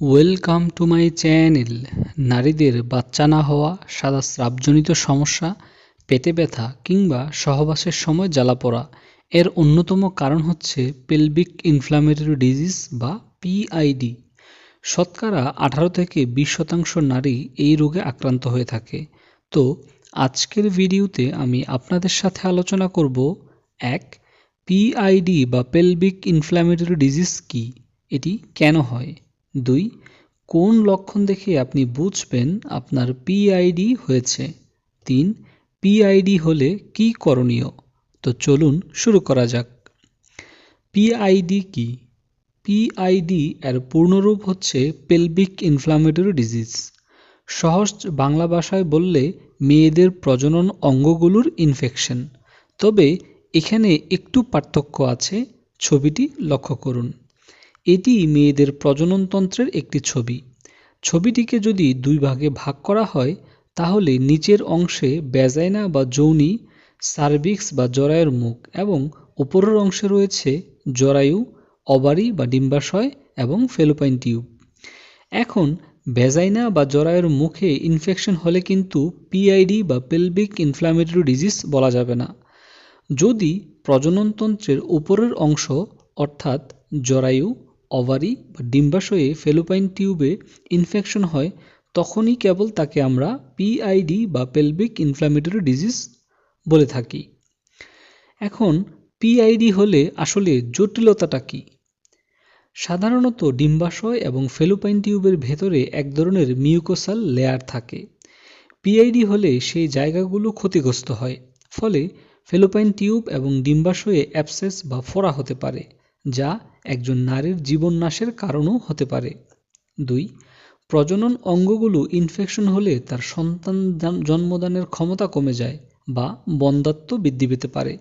Welcome to my channel. নারীদের বাচ্চা না হওয়া, সাদা স্রাবজনিত সমস্যা, পেটে ব্যথা কিংবা সহবাসের সময় জ্বালা পড়া। এর অন্যতম কারণ হচ্ছে পেলভিক ইনফ্লামেটরি ডিজিজ বা পিআইডি শতকরা আঠারো থেকে বিশ শতাংশ নারী এই রোগে আক্রান্ত হয়ে থাকে। তো আজকের ভিডিওতে আমি আপনাদের সাথে আলোচনা করব, এক পিআইডি বা পেলভিক ইনফ্ল্যামেটরি ডিজিজ কি? এটি কেন হয়? দুই, কোন লক্ষণ দেখে আপনি বুঝবেন আপনার পিআইডি হয়েছে? তিন পিআইডি হলে কি করণীয়? তো চলুন শুরু করা যাক। পিআইডি কি? পিআইডি এর পূর্ণরূপ হচ্ছে পেলভিক ইনফ্লামেটরি ডিজিজ সহজ বাংলা ভাষায় বললে মেয়েদের প্রজনন অঙ্গগুলোর ইনফেকশন তবে এখানে একটু পার্থক্য আছে, ছবিটি লক্ষ্য করুন। এটি মেয়েদের প্রজননতন্ত্রের একটি ছবি। ছবিটিকে যদি দুই ভাগে ভাগ করা হয়, তাহলে নিচের অংশে ব্যাজাইনা বা যৌনি, সার্ভিক্স বা জরায়ুর মুখ এবং উপরের অংশে রয়েছে জরায়ু, অবারি বা ডিম্বাশয় এবং ফেলোপাইন টিউব। এখন ভ্যাজাইনা বা জরায়ুর মুখে ইনফেকশন হলে কিন্তু পিআইডি বা পেলভিক ইনফ্ল্যামেটরি ডিজিজ বলা যাবে না। যদি প্রজননতন্ত্রের উপরের অংশ, অর্থাৎ জরায়ু অভারি বা ডিম্বাশয়ে ফেলোপাইন টিউবে ইনফেকশন হয়, তখনই কেবল তাকে আমরা পিআইডি বা পেলভিক ইনফ্ল্যামেটরি ডিজিজ বলে থাকি। এখন পিআইডি হলে আসলে জটিলতাটা কি? সাধারণত ডিম্বাশয় এবং ফেলোপাইন টিউবের ভেতরে এক ধরনের মিউকোসাল লেয়ার থাকে। পিআইডি হলে সেই জায়গাগুলো ক্ষতিগ্রস্ত হয়, ফলে ফেলোপাইন টিউব এবং ডিম্বাশয়ে অ্যাপসেস বা ফোড়া হতে পারে। যা একজন নারীর জীবন নাশের কারণও হতে পারে। দুই, প্রজনন অঙ্গগুলো ইনফেকশন হলে তার সন্তান জন্মদানের ক্ষমতা কমে যায় বা বন্ধাত্ব বৃদ্ধি পেতে পারে।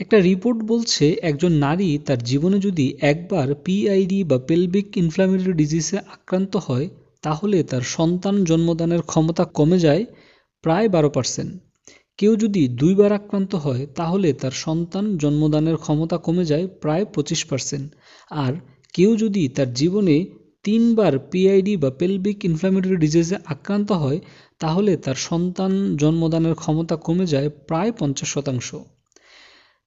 একটা রিপোর্ট বলছে একজন নারী তার জীবনে যদি একবার পিআইডি বা পেলভিক ইনফ্লামেটরি ডিজিজে আক্রান্ত হয়, তাহলে তার সন্তান জন্মদানের ক্ষমতা কমে যায় প্রায় বারো পার্সেন্ট কেউ যদি দুইবার আক্রান্ত হয়, তাহলে তার সন্তান জন্মদানের ক্ষমতা কমে যায় প্রায় পঁচিশ পার্সেন্ট আর কেউ যদি তার জীবনে তিনবার পিআইডি বা পেলভিক ইনফ্লামেটরি ডিজিজে আক্রান্ত হয়, তাহলে তার সন্তান জন্মদানের ক্ষমতা কমে যায় প্রায় পঞ্চাশ শতাংশ।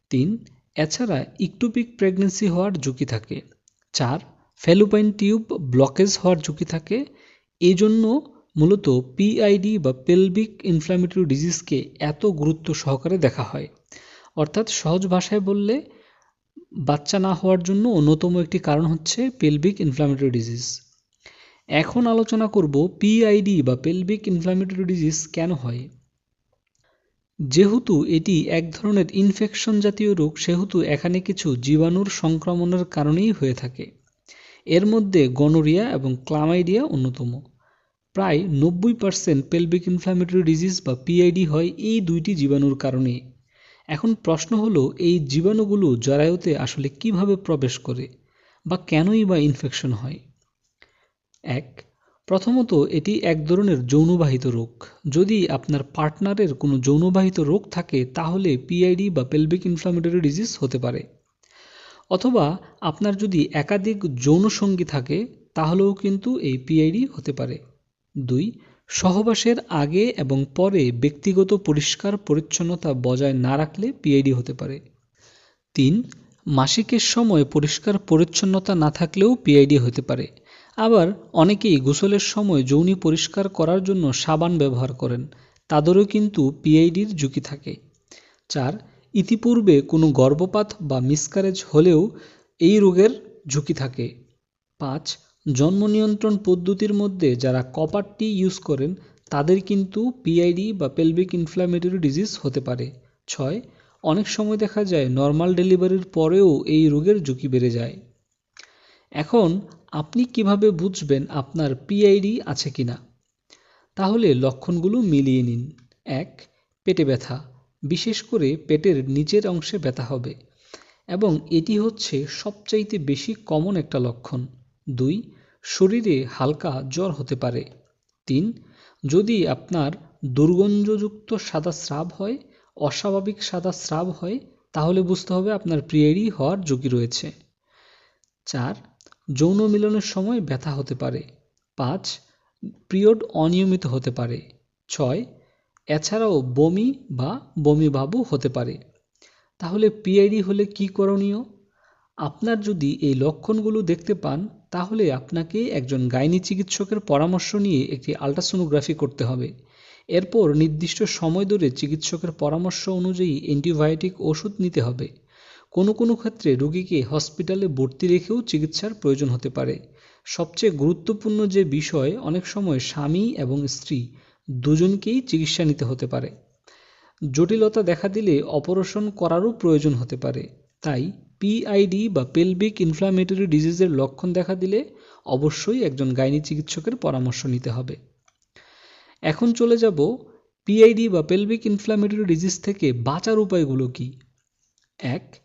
তিন, এছাড়া ইকটোপিক প্রেগনেন্সি হওয়ার ঝুঁকি থাকে। চার ফেলুপাইন টিউব ব্লকেজ হওয়ার ঝুঁকি থাকে। এই জন্য মূলত পিআইডি বা পেলভিক ইনফ্ল্যামেটরি ডিজিজকে এত গুরুত্ব সহকারে দেখা হয়। অর্থাৎ সহজ ভাষায় বললে, বাচ্চা না হওয়ার জন্য অন্যতম একটি কারণ হচ্ছে পেলভিক ইনফ্ল্যামেটরি ডিজিজ এখন আলোচনা করব পিআইডি বা পেলভিক ইনফ্ল্যামেটরি ডিজিজ কেন হয়। যেহেতু এটি এক ধরনের ইনফেকশন জাতীয় রোগ, সেহেতু এখানে কিছু জীবাণুর সংক্রমণের কারণেই হয়ে থাকে। এর মধ্যে গনোরিয়া এবং ক্লামাইডিয়া অন্যতম। প্রায় নব্বই পার্সেন্ট পেলভিক ইনফ্ল্যামেটরি ডিজিজ বা পিআইডি হয় এই দুইটি জীবাণুর কারণে। এখন প্রশ্ন হলো, এই জীবাণুগুলো জরায়ুতে আসলে কীভাবে প্রবেশ করে বা কেনই বা ইনফেকশন হয়? এক, প্রথমত এটি এক ধরনের যৌনবাহিত রোগ। যদি আপনার পার্টনারের কোনো যৌনবাহিত রোগ থাকে, তাহলে পিআইডি বা পেলভিক ইনফ্লামেটরি ডিজিজ হতে পারে। অথবা আপনার যদি একাধিক যৌনসঙ্গী থাকে, তাহলেও কিন্তু এই পিআইডি হতে পারে। দুই, সহবাসের আগে এবং পরে ব্যক্তিগত পরিষ্কার পরিচ্ছন্নতা বজায় না রাখলে পিআইডি হতে পারে। তিন, মাসিকের সময় পরিষ্কার পরিচ্ছন্নতা না থাকলেও পিআইডি হতে পারে। আবার অনেকেই গোসলের সময় যৌনি পরিষ্কার করার জন্য সাবান ব্যবহার করেন, তাদেরও কিন্তু পিআইডির ঝুঁকি থাকে। চার, ইতিপূর্বে কোনো গর্ভপাত বা মিসকারেজ হলেও এই রোগের ঝুঁকি থাকে। পাঁচ জন্ম নিয়ন্ত্রণ পদ্ধতির মধ্যে যারা কপার টি ইউজ করেন, তাদের কিন্তু পিআইডি বা পেলভিক ইনফ্ল্যামেটরি ডিজিজ হতে পারে। ছয়, অনেক সময় দেখা যায় নর্মাল ডেলিভারির পরেও এই রোগের ঝুঁকি বেড়ে যায়। এখন আপনি কীভাবে বুঝবেন আপনার পিআইডি আছে কিনা? তাহলে লক্ষণগুলো মিলিয়ে নিন। এক, পেটে ব্যথা। বিশেষ করে পেটের নিচের অংশে ব্যথা হবে। এবং এটি হচ্ছে সবচাইতে বেশি কমন একটা লক্ষণ। দুই শরীরে হালকা জ্বর হতে পারে। তিন, যদি আপনার দুর্গন্ধযুক্ত সাদা স্রাব হয়, অস্বাভাবিক সাদা স্রাব হয়, তাহলে বুঝতে হবে আপনার পিআইডি হওয়ার ঝুঁকি রয়েছে। চার, যৌন মিলনের সময় ব্যথা হতে পারে। পাঁচ, পিরিয়ড অনিয়মিত হতে পারে। ছয়, এছাড়াও বমি বা বমি ভাবও হতে পারে। তাহলে পিআইডি হলে কি করণীয়? আপনার যদি এই লক্ষণগুলো দেখতে পান তাহলে আপনাকে একজন গাইনি চিকিৎসকের পরামর্শ নিয়ে একটি আলট্রাসোনোগ্রাফি করতে হবে। এরপর নির্দিষ্ট সময় ধরে চিকিৎসকের পরামর্শ অনুযায়ী অ্যান্টিবায়োটিক ওষুধ নিতে হবে। কোনো কোনো ক্ষেত্রে রোগীকে হসপিটালে ভর্তি রেখেও চিকিৎসার প্রয়োজন হতে পারে। সবচেয়ে গুরুত্বপূর্ণ যে বিষয়, অনেক সময় স্বামী এবং স্ত্রী দুজনকেই চিকিৎসা নিতে হতে পারে। জটিলতা দেখা দিলে অপারেশন করারও প্রয়োজন হতে পারে। তাই পিআইডি বা পেলভিক ইনফ্লামেটরি ডিজিজের লক্ষণ দেখা দিলে অবশ্যই একজন গাইনি চিকিৎসকের পরামর্শ নিতে হবে। এখন চলে যাব পিআইডি বা পেলভিক ইনফ্লামেটরি ডিজিজ থেকে বাঁচার উপায়গুলো কি? এক,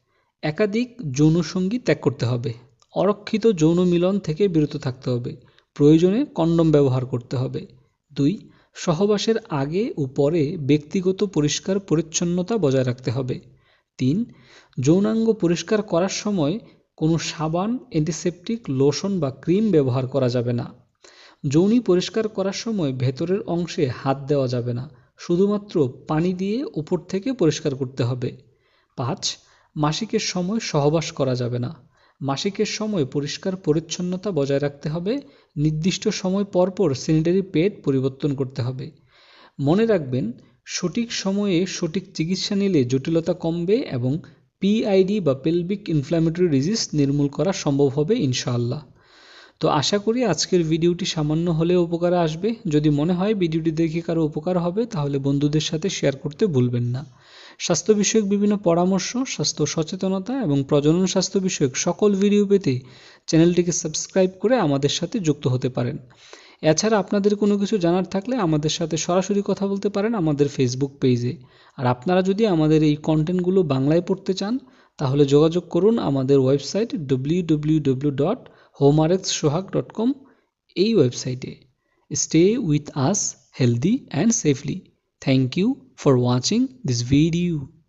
একাধিক যৌনসঙ্গী ত্যাগ করতে হবে। অরক্ষিত যৌন মিলন থেকে বিরত থাকতে হবে। প্রয়োজনে কন্ডম ব্যবহার করতে হবে। দুই, সহবাসের আগে ও পরে ব্যক্তিগত পরিষ্কার পরিচ্ছন্নতা বজায় রাখতে হবে। তিন, যৌনাঙ্গ পরিষ্কার করার সময় কোনো সাবান অ্যান্টিসেপটিক লোশন বা ক্রিম ব্যবহার করা যাবে না। যৌনি পরিষ্কার করার সময় ভেতরের অংশে হাত দেওয়া যাবে না, শুধুমাত্র পানি দিয়ে উপর থেকে পরিষ্কার করতে হবে। পাঁচ, মাসিকের সময় সহবাস করা যাবে না, মাসিকের সময় পরিষ্কার পরিচ্ছন্নতা বজায় রাখতে হবে, নির্দিষ্ট সময় পরপর পর স্যানিটারি পেড পরিবর্তন করতে হবে। মনে রাখবেন সঠিক সময়ে সঠিক চিকিৎসা নিলে জটিলতা কমবে এবং পিআইডি বা পেলভিক ইনফ্ল্যামেটরি ডিজিজ নির্মূল করা সম্ভব হবে ইনশাআল্লাহ। তো আশা করি আজকের ভিডিওটি সামান্য হলেও উপকারে আসবে। যদি মনে হয় ভিডিওটি দেখে কারও উপকার হবে, তাহলে বন্ধুদের সাথে শেয়ার করতে ভুলবেন না। স্বাস্থ্য বিষয়ক বিভিন্ন পরামর্শ, স্বাস্থ্য সচেতনতা এবং প্রজনন স্বাস্থ্য বিষয়ক সকল ভিডিও পেতে চ্যানেলটিকে সাবস্ক্রাইব করে আমাদের সাথে যুক্ত হতে পারেন। এছাড়া আপনাদের কোনো কিছু জানার থাকলে আমাদের সাথে সরাসরি কথা বলতে পারেন আমাদের ফেসবুক পেজে আর আপনারা যদি আমাদের এই কন্টেন্টগুলো বাংলায় পড়তে চান, তাহলে যোগাযোগ করুন আমাদের website W dot Sohag dot com এই ওয়েবসাইটে stay with us healthy and safely. Thank you for watching this video.